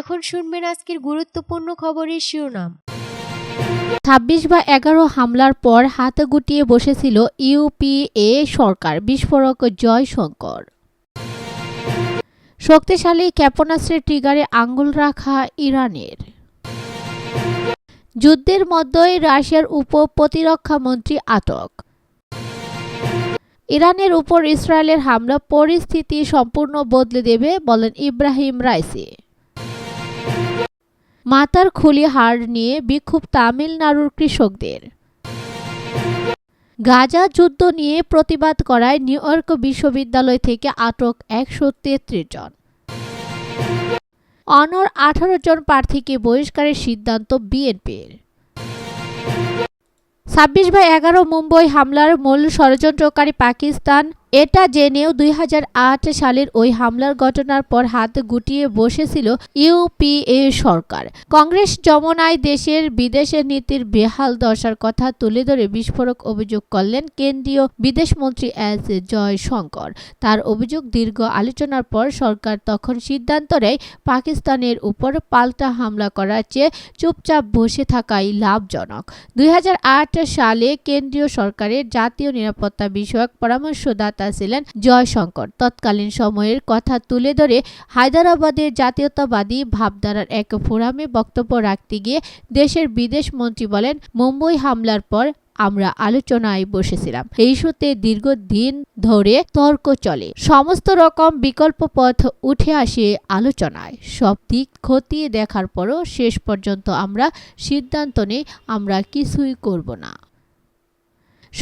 এখন শুনবেন আজকের গুরুত্বপূর্ণ খবরের শিরোনাম। ছাব্বিশ বা এগারো হামলার পর হাতে গুটিয়ে বসেছিল ইউপিএ সরকার, বিস্ফোরক জয়শঙ্কর। শক্তিশালী ক্ষেপণাস্ত্রের ট্রিগারে আঙ্গুল রাখা ইরানের। যুদ্ধের মধ্যেই রাশিয়ার উপ প্রতিরক্ষা মন্ত্রী আটক। ইরানের উপর ইসরায়েলের হামলা, পরিস্থিতি সম্পূর্ণ বদলে দেবে, বলেন ইব্রাহিম রাইসি। মাতার খুলি হার নিয়ে বিক্ষোভ তামিলনাড়ুর কৃষকদের। গাজা যুদ্ধ নিয়ে প্রতিবাদ করায় নিউ ইয়র্ক বিশ্ববিদ্যালয় থেকে আটক একশো তেত্রিশ জন। অনর আঠারো জন প্রার্থীকে বহিষ্কারের সিদ্ধান্ত বিএনপির। ছাব্বিশ বাই এগারো মুম্বই হামলার মূল ষড়যন্ত্রকারী পাকিস্তান এটা জেনেও দুই হাজার আট সালের ওই হামলার ঘটনার পর হাত গুটিয়ে বসেছিল ইউপিএ সরকার। কংগ্রেস যমনায় দেশের বিদেশের নীতির বেহাল দশার কথা তুলে ধরে বিস্ফোরক অভিযোগ করলেন কেন্দ্রীয় বিদেশমন্ত্রী এস জয়শঙ্কর। তার অভিযোগ দীর্ঘ আলোচনার পর সরকার তখন সিদ্ধান্ত নেয় পাকিস্তানের উপর পাল্টা হামলা করার চেয়ে চুপচাপ বসে থাকাই লাভজনক। দুই হাজার আট সালে কেন্দ্রীয় সরকারের জাতীয় নিরাপত্তা বিষয়ক পরামর্শদাতা ছিলেন জয়শঙ্কর। তৎকালীন সময়ের কথা তুলে ধরে হায়দরাবাদের জাতীয়তাবাদী ভাবধারার এক ফোরামে বক্তব্য রাখতে গিয়ে দেশের বিদেশ মন্ত্রী বলেন, মুম্বই হামলার পর আমরা আলোচনায় বসেছিলাম। এই ইস্যুতে দীর্ঘদিন ধরে তর্ক চলে। সমস্ত রকম বিকল্প পথ উঠে আসে আলোচনায়। সব দিক খতিয়ে দেখার পরও শেষ পর্যন্ত আমরা সিদ্ধান্ত নেই, আমরা কিছুই করব না।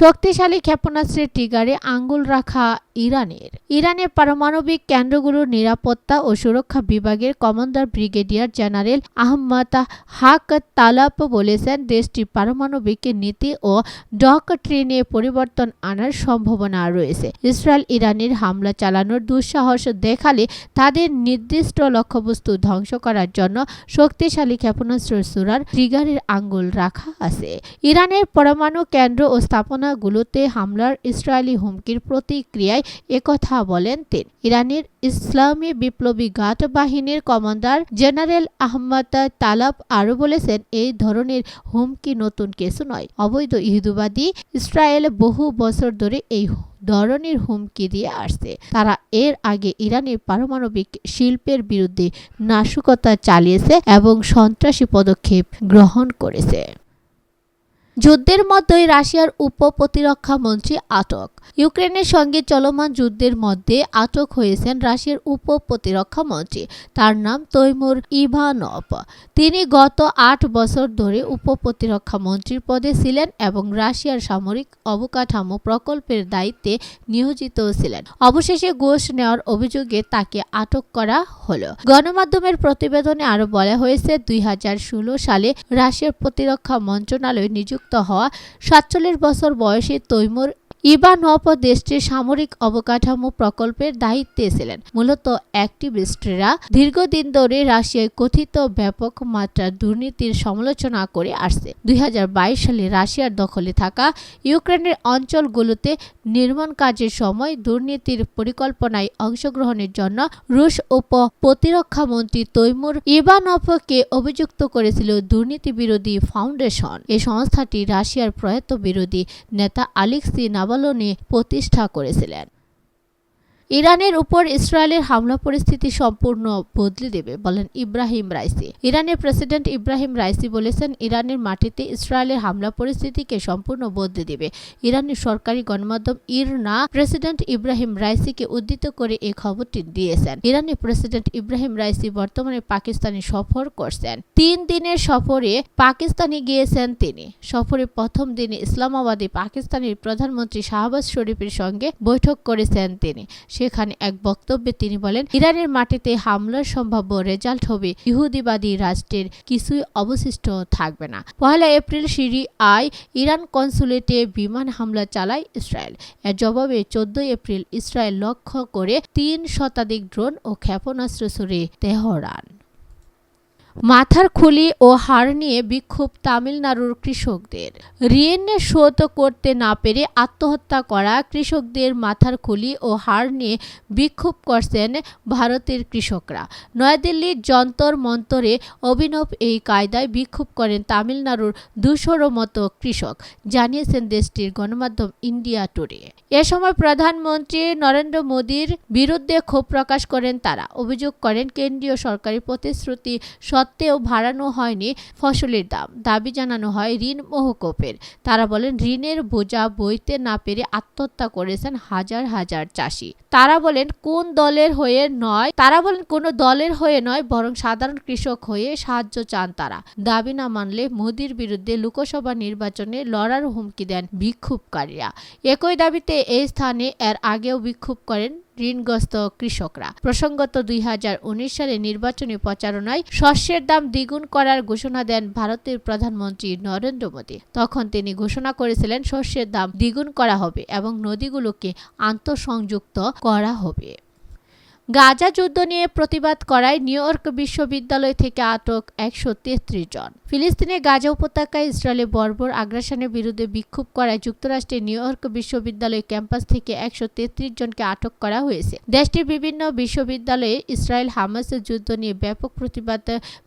শক্তিশালী ক্ষেপণাস্ত্রের টিগারে আঙ্গুল রাখা ইরানের। ইরানের পারমাণবিক কেন্দ্রগুলোর নিরাপত্তা ও সুরক্ষা বিভাগের কমান্ডার ব্রিগেডিয়ার জেনারেল আহমদ হাক তালাপ বলেছেন দেশটির পারমাণবিক নীতি ও ডক ট্রেনে পরিবর্তন আনার সম্ভাবনা রয়েছে। ইসরায়েল ইরানের হামলা চালানোর দুঃসাহস দেখালে তাদের নির্দিষ্ট লক্ষ্যবস্তু ধ্বংস করার জন্য শক্তিশালী ক্ষেপণাস্ত্র সুরার ট্রিগারের আঙ্গুল রাখা আছে। ইরানের পরমাণু কেন্দ্র ও স্থাপনাগুলোতে হামলার ইসরায়েলি হুমকির প্রতিক্রিয়ায় একথা বলেন তিনি। ইরানের ইসলামী বিপ্লবী গাট বাহিনীর কমান্ডার জেনারেল আহমদ তালাব আরও বলেছেন, এই ধরনের হুমকি নতুন কিছু নয়। অবৈধ ইহুদুবাদী ইসরায়েল বহু বছর ধরে এই ধরনের হুমকি দিয়ে আসছে। তারা এর আগে ইরানের পারমাণবিক শিল্পের বিরুদ্ধে নাশকতা চালিয়েছে এবং সন্ত্রাসী পদক্ষেপ গ্রহণ করেছে। যুদ্ধের মধ্যেই রাশিয়ার উপ প্রতিরক্ষা মন্ত্রী আটক। ইউক্রেনের সঙ্গে চলমান যুদ্ধের মধ্যে আটক হয়েছেন রাশিয়ার উপ প্রতিরক্ষা মন্ত্রী। তার নাম তৈমুর ইভানভ। তিনি গত আট বছর ধরে উপ প্রতিরক্ষা মন্ত্রীর পদে ছিলেন এবং রাশিয়ার সামরিক অবকাঠামো প্রকল্পের দায়িত্বে নিয়োজিত ছিলেন। অবশেষে ঘোষ নেওয়ার অভিযোগে তাকে আটক করা হলো। গণমাধ্যমের প্রতিবেদনে আরও বলা হয়েছে, দুই হাজার ষোলো সালে রাশিয়ার প্রতিরক্ষা মন্ত্রণালয়ে নিযুক্ত নিযুক্ত হওয়া সাতচল্লিশ বছর বয়সী তৈমুর ইবানভ দেশটির সামরিক অবকাঠামো প্রকল্পের দায়িত্বে ছিলেন। মূলত একটি অ্যাক্টিভিস্টরা দীর্ঘদিন ধরে রাশিয়ায় কথিত ব্যাপক মাত্রার দুর্নীতির সমালোচনা করে আসছে। দুই হাজার বাইশ সালে রাশিয়ার দখলে থাকা ইউক্রেনের অঞ্চলগুলোতে নির্মাণ কাজের সময় দুর্নীতির পরিকল্পনায় অংশগ্রহণের জন্য রুশ উপ প্রতিরক্ষা মন্ত্রী তৈমুর ইবানভকে অভিযুক্ত করেছিল দুর্নীতি বিরোধী ফাউন্ডেশন। এই সংস্থাটি রাশিয়ার প্রয়াত বিরোধী নেতা আলেক্সি নাভালনি প্রতিষ্ঠা করেছিলেন। ইরানের উপর ইসরায়েলের হামলা পরিস্থিতি সম্পূর্ণ বদলে দেবে, বলেন ইব্রাহিম রাইসি। ইরানের প্রেসিডেন্ট ইব্রাহিম রাইসি বলেছেন, ইরানের মাটিতে ইসরায়েলের হামলা পরিস্থিতিকে সম্পূর্ণ বদলে দেবে। ইরানের সরকারি গণমাধ্যম ইরনা প্রেসিডেন্ট ইব্রাহিম রাইসিকে উদ্ধৃত করে এই খবরটি দিয়েছেন। ইরানের প্রেসিডেন্ট ইব্রাহিম রাইসি বর্তমানে পাকিস্তানে সফর করছেন। তিন দিনের সফরে পাকিস্তানে গিয়েছেন তিনি। সফরে প্রথম দিনে ইসলামাবাদে পাকিস্তানের প্রধানমন্ত্রী শাহবাজ শরীফের সঙ্গে বৈঠক করেছেন তিনি। সেখানে এক বক্তব্যে তিনি বলেন, ইরানের মাটিতে হামলার সম্ভাব্য রেজাল্ট হবে ইহুদিবাদী রাষ্ট্রের কিছুই অবশিষ্ট থাকবে না। পহেলা এপ্রিল সিরি আয় ইরান কনসুলেটে বিমান হামলা চালায় ইসরায়েল। এর জবাবে চোদ্দ এপ্রিল ইসরায়েল লক্ষ্য করে তিন শতাধিক ড্রোন ও ক্ষেপণাস্ত্র ছুড়ে তেহরান। মাথার খুলি ও হার নিয়ে বিক্ষোভ তামিলনাড়ুর কৃষকদের। ঋণ শোধ করতে না পেরে আত্মহত্যা করা কৃষকদের মাথার খুলি ও হার নিয়ে বিক্ষোভ করছেন ভারতের কৃষকরা। নয়াদিল্লির যন্তর মন্তরে অভিনব এই কায়দায় বিক্ষোভ করেন তামিলনাড়ুর দুশোরও মতো কৃষক, জানিয়েছেন দেশটির গণমাধ্যম ইন্ডিয়া টুডে। এ সময় প্রধানমন্ত্রী নরেন্দ্র মোদীর বিরুদ্ধে ক্ষোভ প্রকাশ করেন তারা। অভিযোগ করেন, কেন্দ্রীয় সরকারি প্রতিশ্রুতি সত্ত্বেও বাড়ানো হয়নি ফসলের দাম। দাবি জানানো হয় ঋণ মহকুপের। তারা বলেন, ঋণের বোঝা বইতে না পেরে আত্মহত্যা করেছেন হাজার হাজার চাষি। তারা বলেন, কোন দলের হয়ে নয়। তারা বলেন, কোনো দলের হয়ে নয়, বরং সাধারণ কৃষক হয়ে সাহায্য চান তারা। দাবি না মানলে মোদির বিরুদ্ধে লোকসভা নির্বাচনে লড়ার হুমকি দেন বিক্ষোভকারীরা। একই দাবিতে এই স্থানে এর আগেও বিক্ষোভ করেন ঋণগ্রস্ত কৃষকরা। প্রসঙ্গত দুই হাজার উনিশ সালে নির্বাচনী প্রচারণায় শস্যের দাম দ্বিগুণ করার ঘোষণা দেন ভারতের প্রধানমন্ত্রী নরেন্দ্র মোদী। তখন তিনি ঘোষণা করেছিলেন শস্যের দাম দ্বিগুণ করা হবে এবং নদীগুলোকে আন্তঃসংযুক্ত করা হবে। গাজা যুদ্ধ নিয়ে প্রতিবাদ করায় নিউ ইয়র্ক বিশ্ববিদ্যালয় থেকে আটক একশো তেত্রিশ জন। ফিলিস্তিনে গাজা উপত্যকায় ইসরায়েলের বর্বর আগ্রাসনের বিরুদ্ধে বিক্ষোভ করায় যুক্তরাষ্ট্রের নিউ ইয়র্ক বিশ্ববিদ্যালয় ক্যাম্পাস থেকে একশো তেত্রিশ জনকে আটক করা হয়েছে। দেশটির বিভিন্ন বিশ্ববিদ্যালয়ে ইসরায়েল হামাসের যুদ্ধ নিয়ে ব্যাপক প্রতিবাদ,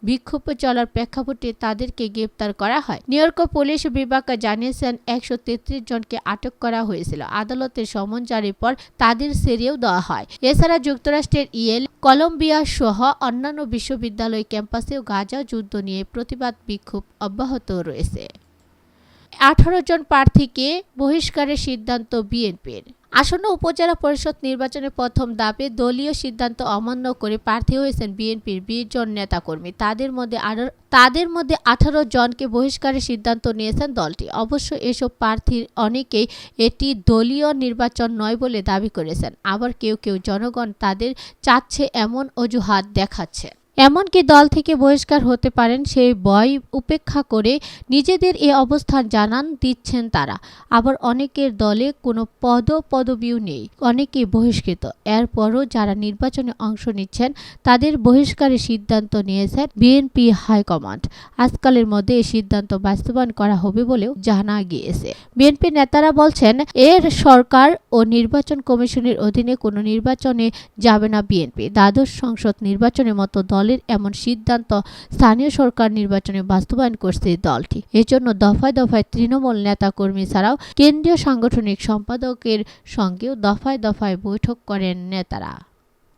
বিক্ষোভ চলার প্রেক্ষাপটে তাদেরকে গ্রেপ্তার করা হয়। নিউ ইয়র্ক পুলিশ বিভাগ জানিয়েছেন, একশো তেত্রিশ জনকে আটক করা হয়েছিল। আদালতের সমন জারির পর তাদের সেরিয়েও দেওয়া হয়। এছাড়া যুক্তরাষ্ট্রের ইয়েল কলম্বিয়া সহ অন্যান্য বিশ্ববিদ্যালয় ক্যাম্পাসেও গাজা যুদ্ধ নিয়ে প্রতিবাদ বিক্ষোভ অব্যাহত রয়েছে। আঠারো জন প্রার্থীকে বহিষ্কারের সিদ্ধান্ত বিএনপির। আসন্ন উপজেলা পরিষদ নির্বাচনের প্রথম ধাপে দলীয় সিদ্ধান্ত অমান্য করে প্রার্থী হয়েছেন বিএনপির বিশ জন নেতাকর্মী। তাদের মধ্যে আরও, তাদের মধ্যে আঠারো জনকে বহিষ্কারের সিদ্ধান্ত নিয়েছেন দলটি। অবশ্য এসব প্রার্থীর অনেকেই এটি দলীয় নির্বাচন নয় বলে দাবি করেছেন। আবার কেউ কেউ জনগণ তাদের চাচ্ছে এমন অজুহাত দেখাচ্ছে। এমনকি দল থেকে বহিষ্কার হতে পারেন সেই ভয় উপেক্ষা করে নিজেদের এ অবস্থান জানান দিচ্ছেন তারা। আবার অনেকের দলে কোনো পদ পদবিও নেই, অনেকেই বহিষ্কৃত। এরপরও যারা নির্বাচনে অংশ নিচ্ছেন, তাদের বহিষ্কারের সিদ্ধান্ত নিয়েছেন বিএনপি হাইকমান্ড। আজকালের মধ্যে এই সিদ্ধান্ত বাস্তবায়ন করা হবে বলেও জানা গিয়েছে। বিএনপি নেতারা বলছেন, এর সরকার ও নির্বাচন কমিশনের অধীনে কোনো নির্বাচনে যাবে না বিএনপি। দ্বাদশ সংসদ নির্বাচনের মতো দলের এমন সিদ্ধান্ত স্থানীয় সরকার নির্বাচনে বাস্তবায়ন করছে দলটি। এজন্য দফায় দফায় তৃণমূল নেতা কর্মী ছাড়াও কেন্দ্রীয় সাংগঠনিক সম্পাদকের সঙ্গেও দফায় দফায় বৈঠক করেন নেতারা।